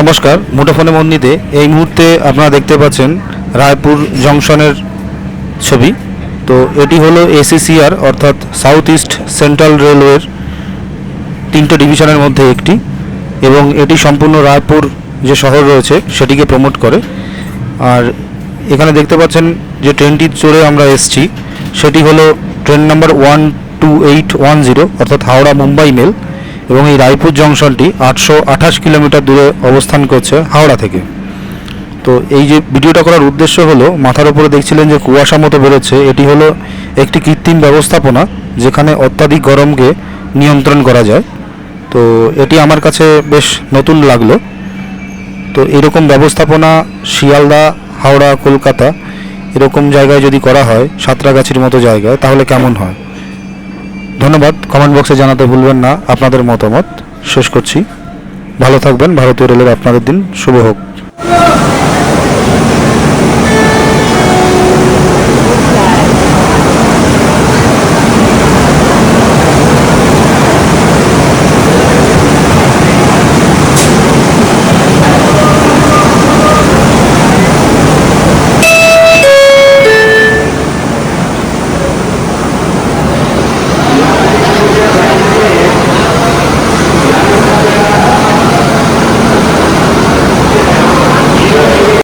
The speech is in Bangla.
নমস্কার, মুঠোফোনে মন্দিতে এই মুহূর্তে আপনারা দেখতে পাচ্ছেন রায়পুর জংশনের ছবি। তো এটি হলো এসিসিআর অর্থাৎ সাউথ ইস্ট সেন্ট্রাল রেলওয়ের তিনটে ডিভিশনের মধ্যে একটি এবং এটি সম্পূর্ণ রায়পুর যে শহর রয়েছে, সেটিকে প্রমোট করে। আর এখানে দেখতে পাচ্ছেন যে ট্রেনটি চড়ে আমরা এসছি, সেটি হলো train number one two eight one zero অর্থাৎ হাওড়া মুম্বাই মেল এবং এই রায়পুর জংশনটি আটশো আঠাশ কিলোমিটার দূরে অবস্থান করছে হাওড়া থেকে। তো এই যে ভিডিওটা করার উদ্দেশ্য হলো, মাথার উপরে দেখছিলেন যে কুয়াশা মতো বেরোচ্ছে, এটি হলো একটি কৃত্রিম ব্যবস্থাপনা যেখানে অত্যাধিক গরমকে নিয়ন্ত্রণ করা যায়। তো এটি আমার কাছে বেশ নতুন লাগল। তো এরকম ব্যবস্থাপনা শিয়ালদা, হাওড়া, কলকাতা এরকম জায়গায় যদি করা হয়, সাঁতরাগাছির মতো জায়গায়, তাহলে কেমন হয়? ধন্যবাদ। কমেন্ট বক্সে জানাতে ভুলবেন না। আপনাদের মতামত শেষ করছি। ভালো থাকবেন। ভারতীয় রেলের আপনাদের দিন শুভ হোক।